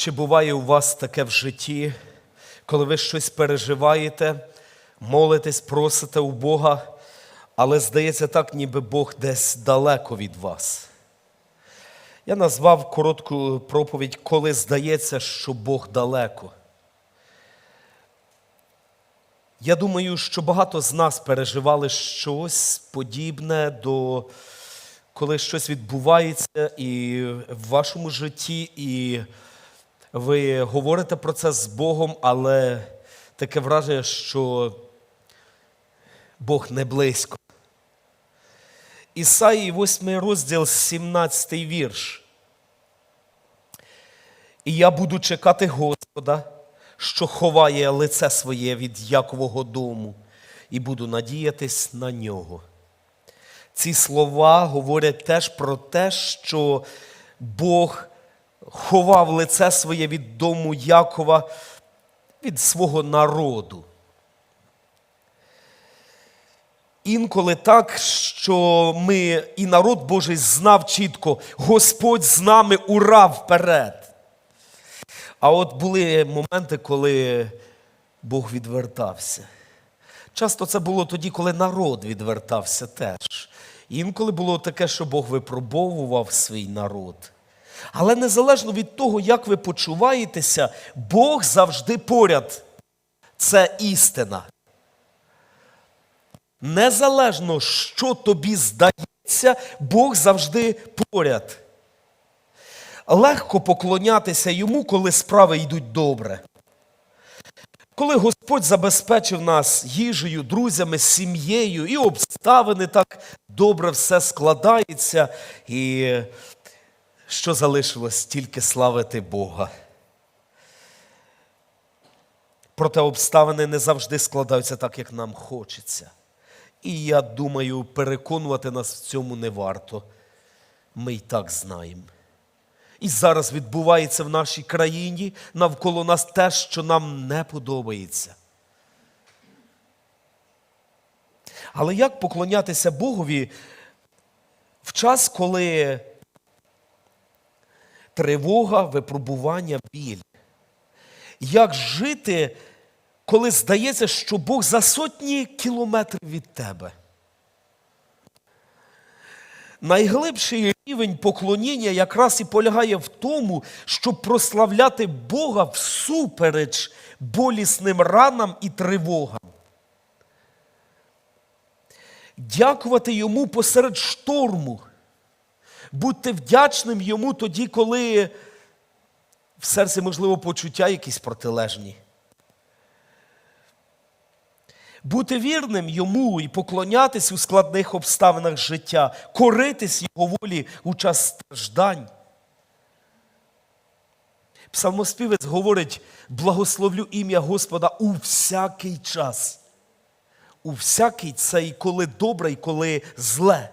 Чи буває у вас таке в житті, коли ви щось переживаєте, молитесь, просите у Бога, але здається так, ніби Бог десь далеко від вас? Я назвав коротку проповідь, коли здається, що Бог далеко. Я думаю, що багато з нас переживали щось подібне до коли щось відбувається і в вашому житті, і ви говорите про це з Богом, але таке враження, що Бог не близько. Ісаї 8 розділ, 17 вірш. І я буду чекати Господа, що ховає лице своє від Якового дому, і буду надіятись на нього. Ці слова говорять теж про те, що Бог ховав лице своє від дому Якова, від свого народу. Інколи так, що ми і народ Божий знав чітко, Господь з нами ура вперед. А от були моменти, коли Бог відвертався. Часто це було тоді, коли народ відвертався теж. Інколи було таке, що Бог випробовував свій народ. Але незалежно від того, як ви почуваєтеся, Бог завжди поряд. Це істина. Незалежно, що тобі здається, Бог завжди поряд. Легко поклонятися йому, коли справи йдуть добре. Коли Господь забезпечив нас їжею, друзями, сім'єю, і обставини так добре все складається, і що залишилось тільки славити Бога. Проте обставини не завжди складаються так, як нам хочеться. І я думаю, переконувати нас в цьому не варто. Ми й так знаємо. І зараз відбувається в нашій країні навколо нас те, що нам не подобається. Але як поклонятися Богові в час, коли тривога, випробування, біль? Як жити, коли здається, що Бог за сотні кілометрів від тебе? Найглибший рівень поклоніння якраз і полягає в тому, щоб прославляти Бога всупереч болісним ранам і тривогам. Дякувати йому посеред шторму. Будьте вдячним йому тоді, коли в серці, можливо, почуття якісь протилежні. Бути вірним йому і поклонятись у складних обставинах життя, коритись його волі у час страждань. Псалмоспівець говорить: благословлю ім'я Господа у всякий час. У всякий це і коли добре, і коли зле.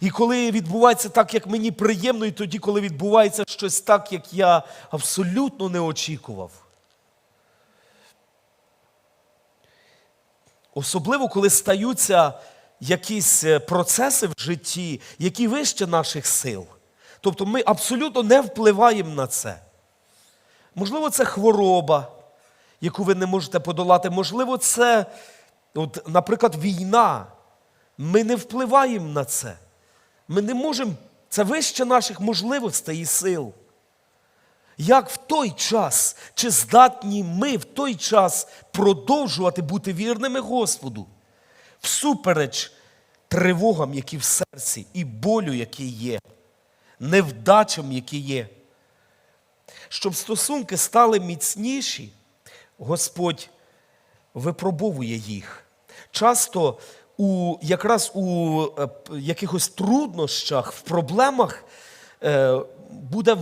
І коли відбувається так, як мені приємно, і тоді, коли відбувається щось так, як я абсолютно не очікував. Особливо, коли стаються якісь е, процеси в житті, які вище наших сил. Тобто ми абсолютно не впливаємо на це. Можливо, це хвороба, яку ви не можете подолати. Можливо, це, от, наприклад, війна. Ми не впливаємо на це. Ми не можемо, це вище наших можливостей і сил. Як в той час, чи здатні ми в той час продовжувати бути вірними Господу, всупереч тривогам, які в серці, і болю, який є, невдачам, які є. Щоб стосунки стали міцніші, Господь випробовує їх. Часто у, якраз у е, якихось труднощах, в проблемах е, буде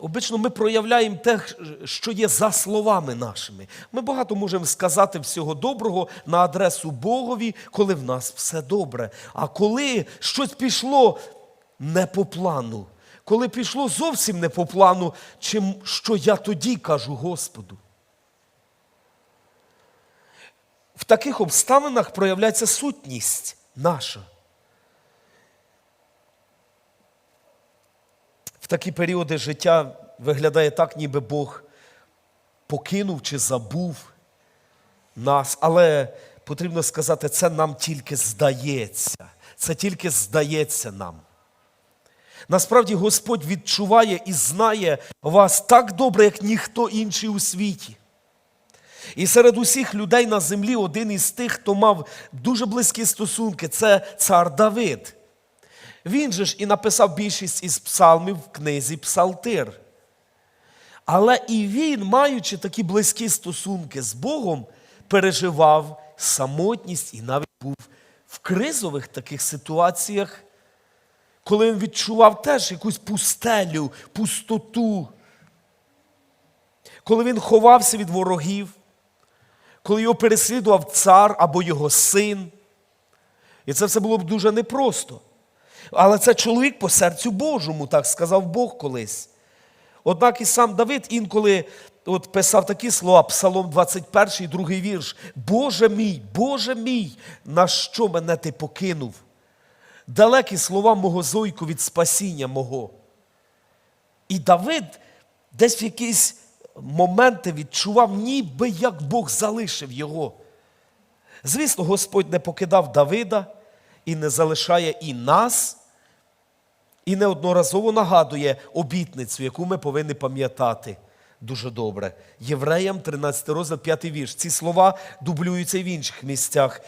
Обично ми проявляємо те, що є за словами нашими. Ми багато можемо сказати всього доброго на адресу Богові, коли в нас все добре. А коли щось пішло не по плану, коли пішло зовсім не по плану, чим що я тоді кажу Господу. В таких обставинах проявляється сутність наша. В такі періоди життя виглядає так, ніби Бог покинув чи забув нас. Але потрібно сказати, це нам тільки здається. Це тільки здається нам. Насправді Господь відчуває і знає вас так добре, як ніхто інший у світі. І серед усіх людей на землі один із тих, хто мав дуже близькі стосунки, це цар Давид. Він же ж і написав більшість із псалмів в книзі Псалтир. Але і він, маючи такі близькі стосунки з Богом, переживав самотність і навіть був в кризових таких ситуаціях, коли він відчував теж якусь пустелю, пустоту, коли він ховався від ворогів, коли його переслідував цар або його син. І це все було б дуже непросто. Але це чоловік по серцю Божому, так сказав Бог колись. Однак і сам Давид інколи от писав такі слова, Псалом 21, другий вірш. Боже мій, Боже мій, на що мене ти покинув? Далекі слова мого зойку від спасіння мого. І Давид десь в якісь моменти відчував, ніби як Бог залишив його. Звісно, Господь не покидав Давида і не залишає і нас, і неодноразово нагадує обітницю, яку ми повинні пам'ятати дуже добре. Євреям 13 розділ, 5 вірш. Ці слова дублюються і в інших місцях.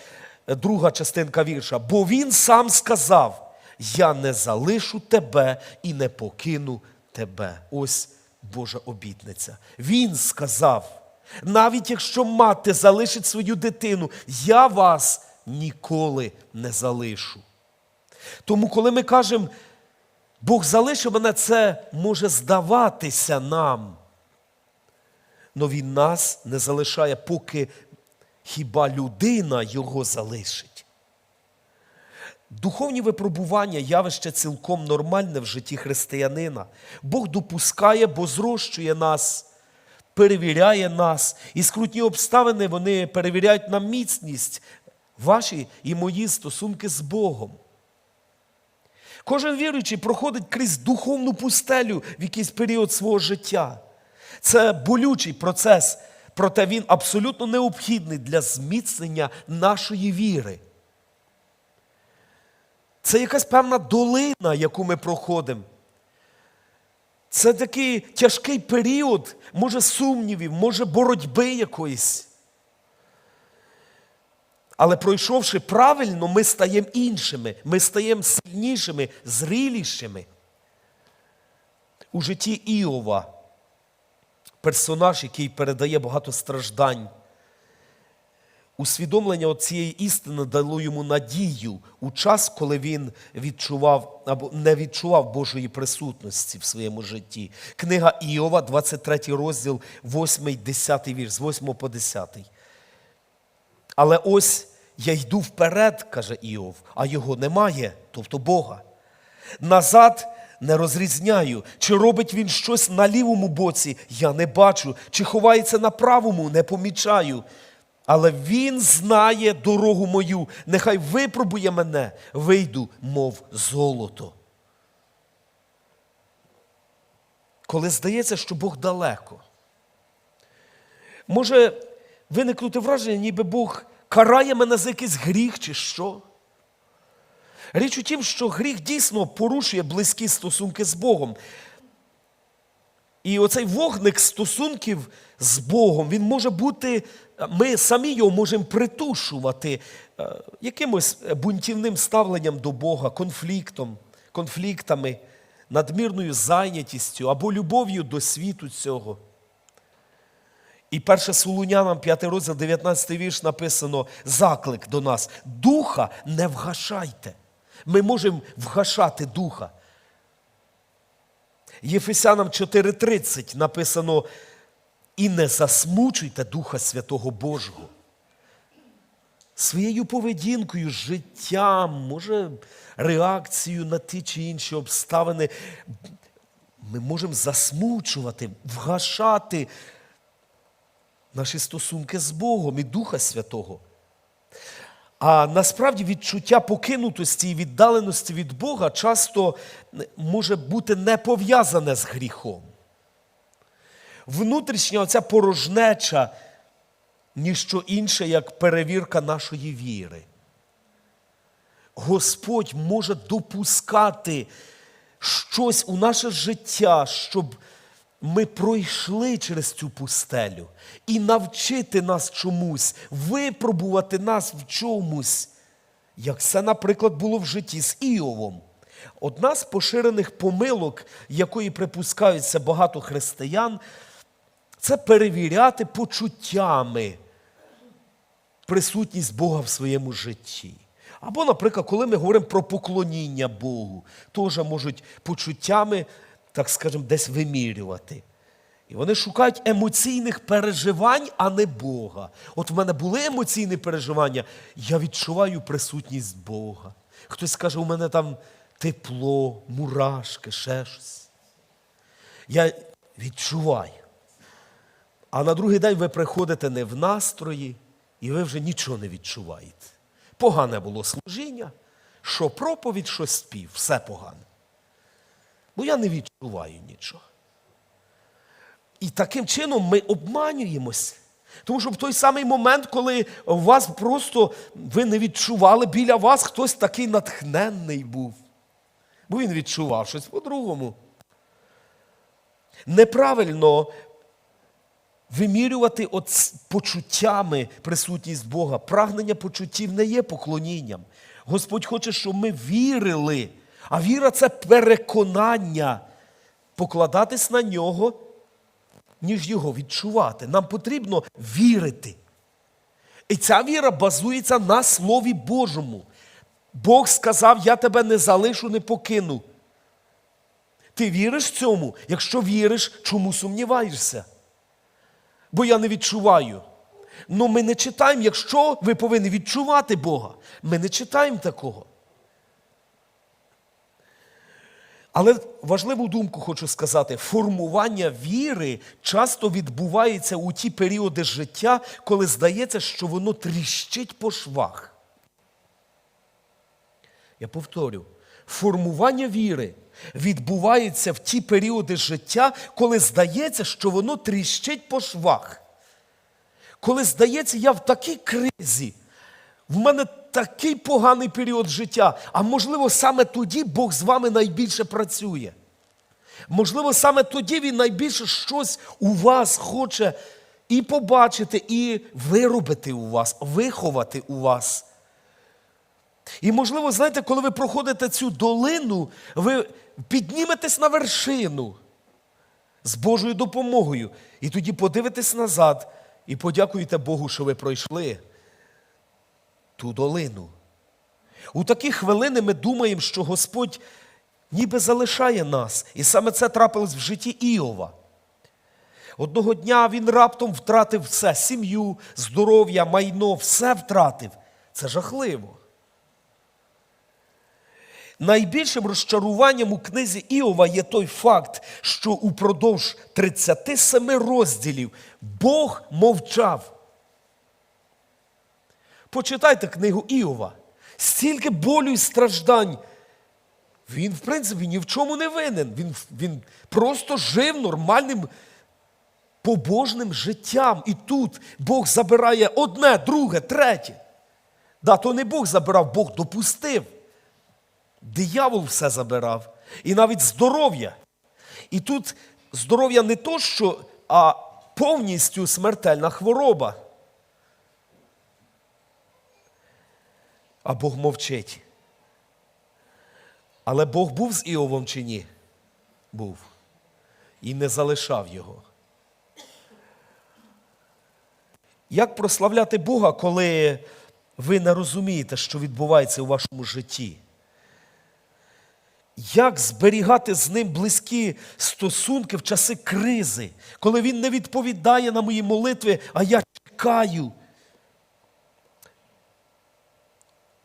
Друга частинка вірша. Бо він сам сказав: Я не залишу тебе і не покину тебе. Ось Божа обітниця. Він сказав. Навіть якщо мати залишить свою дитину, я вас ніколи не залишу. Тому, коли ми кажемо, Бог залишив мене, це може здаватися нам. Но Він нас не залишає, поки хіба людина його залишить. Духовні випробування явище цілком нормальне в житті християнина. Бог допускає, бо зрощує нас, перевіряє нас. І скрутні обставини вони перевіряють нам міцність, ваші і мої стосунки з Богом. Кожен віруючий проходить крізь духовну пустелю в якийсь період свого життя. Це болючий процес, проте він абсолютно необхідний для зміцнення нашої віри. Це якась певна долина, яку ми проходимо. Це такий тяжкий період, може, сумнівів, може, боротьби якоїсь. Але пройшовши правильно, ми стаємо іншими, ми стаємо сильнішими, зрілішими. У житті Іова персонаж, який передає багато страждань. Усвідомлення цієї істини дало йому надію у час, коли він відчував або не відчував Божої присутності в своєму житті. Книга Іова, 23 розділ, 8, 10 вірш, з 8 по 10. Але ось я йду вперед, каже Іов, а його немає, тобто Бога. Назад не розрізняю, чи робить він щось на лівому боці, я не бачу, чи ховається на правому, не помічаю. Але він знає дорогу мою, нехай випробує мене, вийду, мов золото. Коли здається, що Бог далеко, може виникнути враження, ніби Бог карає мене за якийсь гріх чи що. Річ у тім, що гріх дійсно порушує близькі стосунки з Богом. І оцей вогник стосунків з Богом, він може бути, ми самі його можемо притушувати е, якимось бунтівним ставленням до Бога, конфліктом, конфліктами, надмірною зайнятістю або любов'ю до світу цього. І перше Солунянам, 5 розділ, 19 вірш написано заклик до нас. Духа не вгашайте. Ми можемо вгашати духа. Єфесянам 4:30 написано: і не засмучуйте Духа Святого Божого. Своєю поведінкою, життям, може, реакцією на ті чи інші обставини, ми можемо засмучувати, вгашати наші стосунки з Богом і Духа Святого. А насправді відчуття покинутості і віддаленості від Бога часто може бути не пов'язане з гріхом. внутрішня оця порожнеча, ніщо інше, як перевірка нашої віри. Господь може допускати щось у наше життя, щоб ми пройшли через цю пустелю і навчити нас чомусь, випробувати нас в чомусь, як це, наприклад, було в житті з Іовом. Одна з поширених помилок, якої припускаються багато християн, це перевіряти почуттями присутність Бога в своєму житті. Або, наприклад, коли ми говоримо про поклоніння Богу, теж можуть почуттями, так скажемо, десь вимірювати. І вони шукають емоційних переживань, а не Бога. От в мене були емоційні переживання, я відчуваю присутність Бога. Хтось каже, у мене там тепло, мурашки, ще щось. Я відчуваю. А на другий день ви приходите не в настрої, і ви вже нічого не відчуваєте. Погане було служіння, що проповідь, що спів, все погане. Бо я не відчуваю нічого. І таким чином ми обманюємось. Тому що в той самий момент, коли у вас просто ви не відчували, біля вас хтось такий натхненний був. Бо він відчував щось по-другому. Неправильно вимірювати от почуттями присутність Бога. Прагнення почуттів не є поклонінням. Господь хоче, щоб ми вірили. А віра це переконання, покладатись на нього, ніж його відчувати. Нам потрібно вірити. І ця віра базується на Слові Божому. Бог сказав: Я тебе не залишу, не покину. Ти віриш цьому? Якщо віриш, чому сумніваєшся? Бо я не відчуваю. Ну, ми не читаємо, якщо ви повинні відчувати Бога. Ми не читаємо такого. Але важливу думку хочу сказати: формування віри часто відбувається у ті періоди життя, коли здається, що воно тріщить по швах. Я повторю, формування віри відбувається в ті періоди життя, коли здається, що воно тріщить по швах. Коли здається, я в такій кризі, в мене такий поганий період життя, а можливо, саме тоді Бог з вами найбільше працює. Можливо, саме тоді Він найбільше щось у вас хоче і побачити, і виробити у вас, виховати у вас. І, можливо, знаєте, коли ви проходите цю долину, ви підніметесь на вершину з Божою допомогою. І тоді подивитесь назад і подякуєте Богу, що ви пройшли ту долину. У такі хвилини ми думаємо, що Господь ніби залишає нас. І саме це трапилось в житті Іова. Одного дня він раптом втратив все: сім'ю, здоров'я, майно, все втратив. Це жахливо. Найбільшим розчаруванням у книзі Іова є той факт, що упродовж 37 розділів Бог мовчав. Почитайте книгу Іова. Стільки болю і страждань. Він, в принципі, ні в чому не винен. Він, він просто жив нормальним побожним життям. І тут Бог забирає одне, друге, третє. Да, то не Бог забирав, Бог допустив. Диявол все забирав. І навіть здоров'я. І тут здоров'я не то, що, а повністю смертельна хвороба. А Бог мовчить. Але Бог був з Іовом чи ні? Був. І не залишав його. Як прославляти Бога, коли ви не розумієте, що відбувається у вашому житті? Як зберігати з ним близькі стосунки в часи кризи, коли він не відповідає на мої молитви, а я чекаю?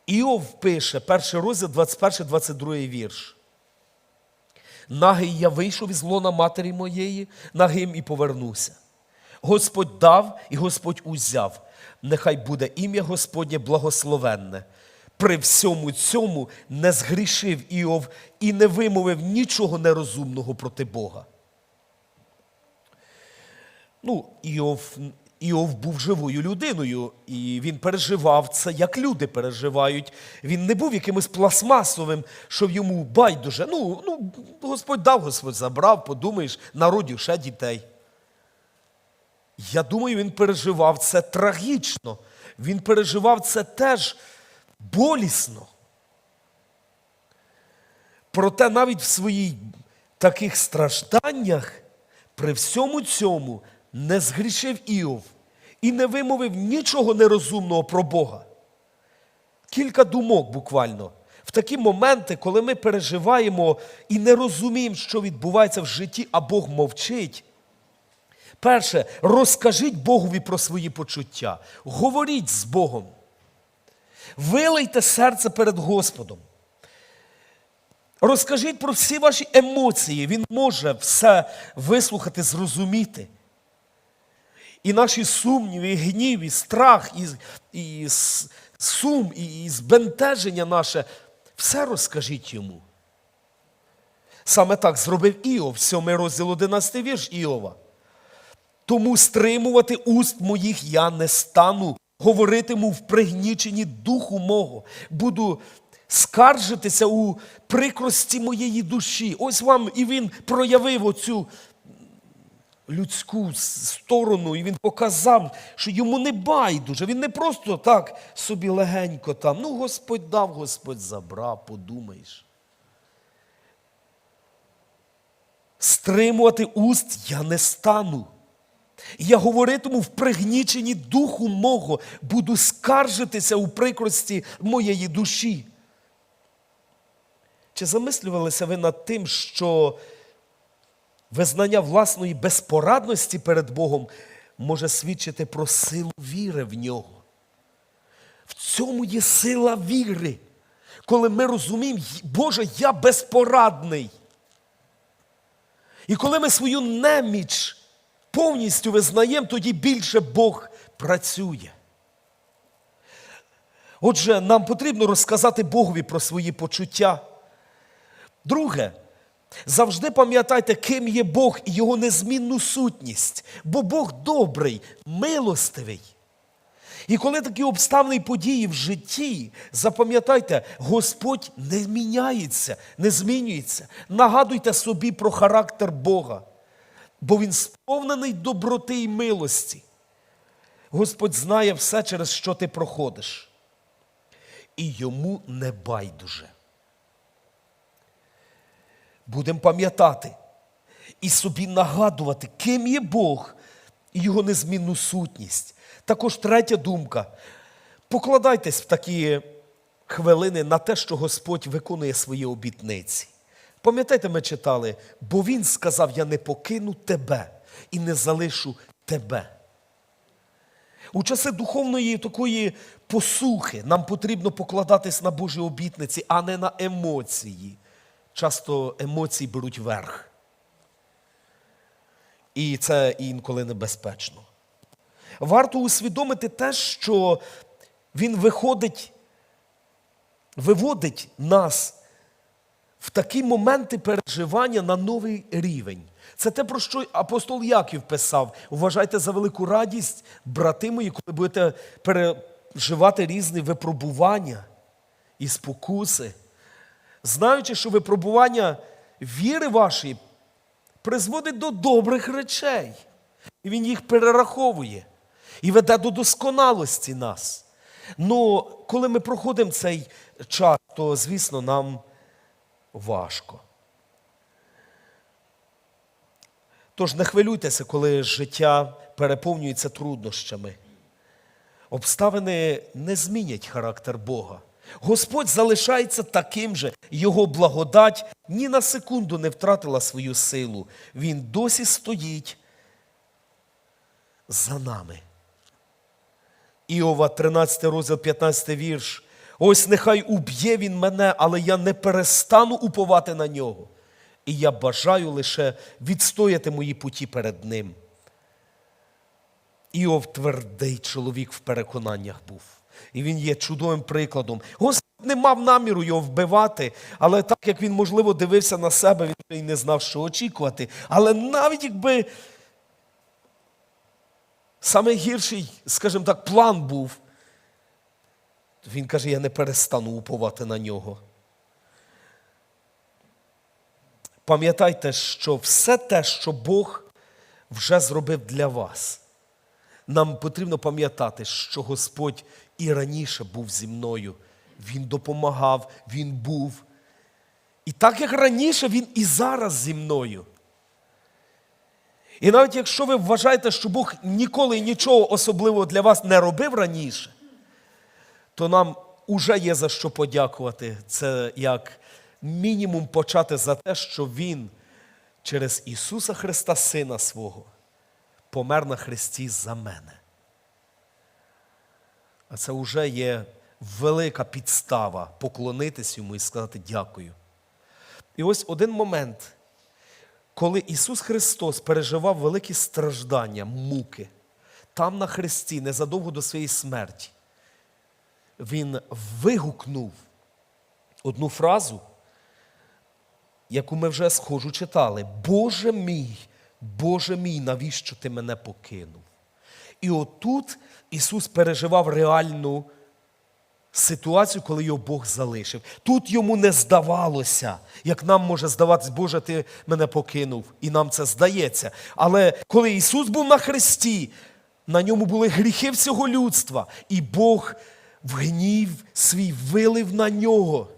Іов пише, перший розділ, 21-22 вірш. Нагий я вийшов із лона матері моєї, нагим і повернуся. Господь дав і Господь узяв. Нехай буде ім'я Господнє благословенне. При всьому цьому не згрішив Іов і не вимовив нічого нерозумного проти Бога. Ну, Іов, Іов був живою людиною, і він переживав це, як люди переживають. Він не був якимось пластмасовим, що йому байдуже. Ну, ну Господь дав, Господь забрав, подумаєш, народів ще дітей. Я думаю, він переживав це трагічно. Він переживав це теж болісно. Проте навіть в своїх таких стражданнях, при всьому цьому не згрішив Іов і не вимовив нічого нерозумного про Бога. Кілька думок буквально. В такі моменти, коли ми переживаємо і не розуміємо, що відбувається в житті, а Бог мовчить. Перше, розкажіть Богові про свої почуття. Говоріть з Богом. Вилийте серце перед Господом. Розкажіть про всі ваші емоції. Він може все вислухати, зрозуміти. І наші сумніви, і гнів, і страх, і, і сум, і, і збентеження наше, все розкажіть йому. Саме так зробив Іов, 7 розділ 11 вірш Іова. Тому стримувати уст моїх я не стану, говоритиму в пригніченні духу мого, буду скаржитися у прикрості моєї душі. Ось вам і він проявив оцю людську сторону, і він показав, що йому не байдуже. Він не просто так собі легенько там. Ну, Господь дав, Господь забрав, подумаєш. Стримувати уст я не стану. Я говоритиму в пригніченні духу мого, буду скаржитися у прикрості моєї душі. Чи замислювалися ви над тим, що визнання власної безпорадності перед Богом може свідчити про силу віри в нього? В цьому є сила віри, коли ми розуміємо, Боже, я безпорадний. І коли ми свою неміч повністю визнаємо, тоді більше Бог працює. Отже, нам потрібно розказати Богові про свої почуття. Друге, завжди пам'ятайте, ким є Бог і його незмінну сутність, бо Бог добрий, милостивий. І коли такі обставини події в житті, запам'ятайте, Господь не міняється, не змінюється. Нагадуйте собі про характер Бога, бо Він сповнений доброти і милості. Господь знає все, через що ти проходиш. І йому не байдуже. Будемо пам'ятати і собі нагадувати, ким є Бог і його незмінну сутність. Також третя думка. Покладайтесь в такі хвилини на те, що Господь виконує свої обітниці. Пам'ятаєте, ми читали, бо Він сказав: Я не покину тебе і не залишу тебе. У часи духовної такої посухи нам потрібно покладатись на Божі обітниці, а не на емоції. Часто емоції беруть верх. І це інколи небезпечно. Варто усвідомити те, що Він виходить, виводить нас в такі моменти переживання на новий рівень. Це те, про що апостол Яків писав. Вважайте за велику радість, брати мої, коли будете переживати різні випробування і спокуси, знаючи, що випробування віри вашої призводить до добрих речей. І він їх перераховує і веде до досконалості нас. Ну, коли ми проходимо цей час, то, звісно, нам важко. Тож не хвилюйтеся, коли життя переповнюється труднощами. Обставини не змінять характер Бога. Господь залишається таким же, Його благодать ні на секунду не втратила свою силу. Він досі стоїть за нами. Іова, 13 розділ, 15 вірш. Ось нехай уб'є він мене, але я не перестану уповати на нього. І я бажаю лише відстояти мої путі перед ним. Іов твердий чоловік в переконаннях був. І він є чудовим прикладом. Господь не мав наміру його вбивати, але так як він, можливо, дивився на себе, він і не знав, що очікувати. Але навіть якби Саме гірший, скажімо так, план був. Він каже, я не перестану уповати на нього. Пам'ятайте, що все те, що Бог вже зробив для вас, нам потрібно пам'ятати, що Господь і раніше був зі мною. Він допомагав, Він був. І так як раніше, Він і зараз зі мною. І навіть якщо ви вважаєте, що Бог ніколи нічого особливого для вас не робив раніше, то нам уже є за що подякувати. Це як мінімум почати за те, що Він через Ісуса Христа, Сина свого, помер на Христі за мене. Це вже є велика підстава поклонитись йому і сказати дякую. І ось один момент, коли Ісус Христос переживав великі страждання, муки, там на Христі, незадовго до своєї смерті, Він вигукнув одну фразу, яку ми вже схожу читали: Боже мій, Боже мій, навіщо ти мене покинув? І отут Ісус переживав реальну ситуацію, коли його Бог залишив. Тут йому не здавалося, як нам може здаватись, Боже, ти мене покинув, і нам це здається. Але коли Ісус був на хресті, на ньому були гріхи всього людства, і Бог в гнів свій вилив на нього.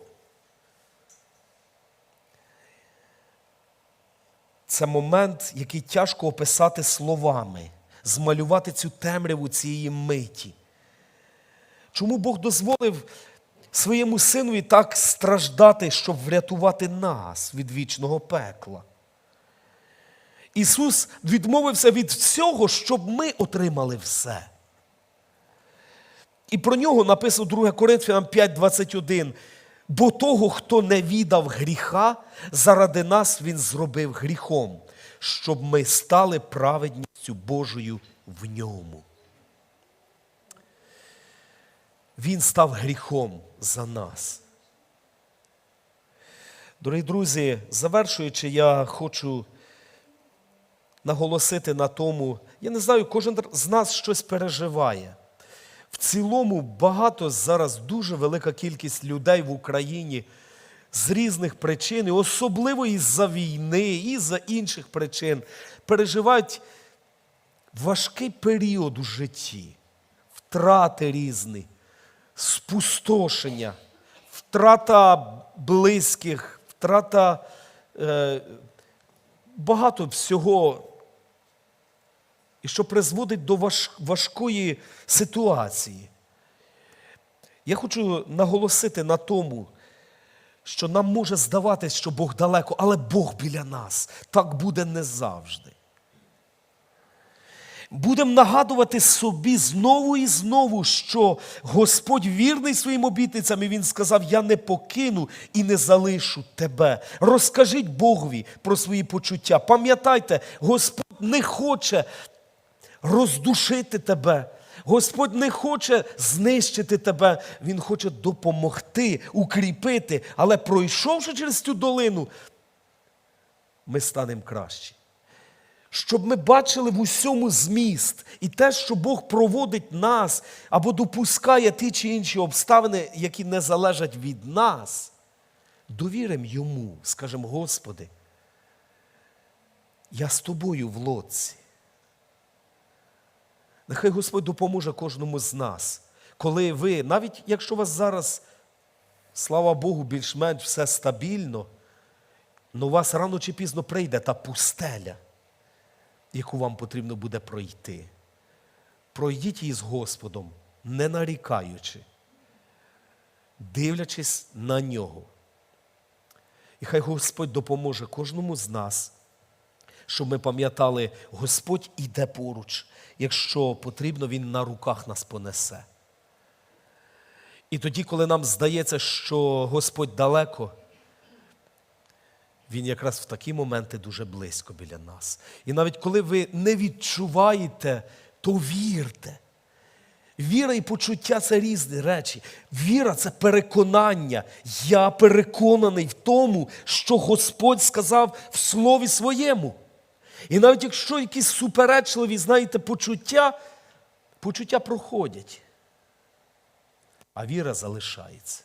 Це момент, який тяжко описати словами, змалювати цю темряву цієї миті. Чому Бог дозволив своєму синові так страждати, щоб врятувати нас від вічного пекла? Ісус відмовився від всього, щоб ми отримали все. І про нього написано 2 Коринфянам 5:21. Бо того, хто не віддав гріха, заради нас Він зробив гріхом, щоб ми стали праведністю Божою в ньому. Він став гріхом за нас. Дорогі друзі, завершуючи, я хочу наголосити на тому, я не знаю, кожен з нас щось переживає. В цілому багато зараз дуже велика кількість людей в Україні з різних причин, і особливо із-за війни, і за інших причин, переживають важкий період у житті, втрати різні, спустошення, втрата близьких, втрата е, багато всього і що призводить до важ, важкої ситуації. Я хочу наголосити на тому, що нам може здаватись, що Бог далеко, але Бог біля нас. Так буде не завжди. Будемо нагадувати собі знову і знову, що Господь вірний своїм обітницям, і Він сказав: Я не покину і не залишу тебе. Розкажіть Богові про свої почуття. Пам'ятайте, Господь не хоче роздушити тебе. Господь не хоче знищити тебе, Він хоче допомогти, укріпити. Але пройшовши через цю долину, ми станемо кращі. Щоб ми бачили в усьому зміст і те, що Бог проводить нас або допускає ті чи інші обставини, які не залежать від нас, довіримо йому, скажемо, Господи, я з тобою в лодці. Нехай Господь допоможе кожному з нас, коли ви, навіть якщо у вас зараз, слава Богу, більш-менш все стабільно, але у вас рано чи пізно прийде та пустеля, яку вам потрібно буде пройти. Пройдіть її з Господом, не нарікаючи, дивлячись на нього. І хай Господь допоможе кожному з нас, щоб ми пам'ятали, Господь іде поруч. Якщо потрібно, Він на руках нас понесе. І тоді, коли нам здається, що Господь далеко, Він якраз в такі моменти дуже близько біля нас. І навіть коли ви не відчуваєте, то вірте. Віра і почуття це різні речі. Віра це переконання. Я переконаний в тому, що Господь сказав в Слові своєму. І навіть якщо якісь суперечливі, знаєте, почуття, почуття проходять, а віра залишається.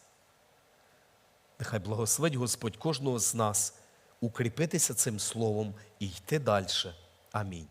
Нехай благословить Господь кожного з нас укріпитися цим словом і йти далі. Амінь.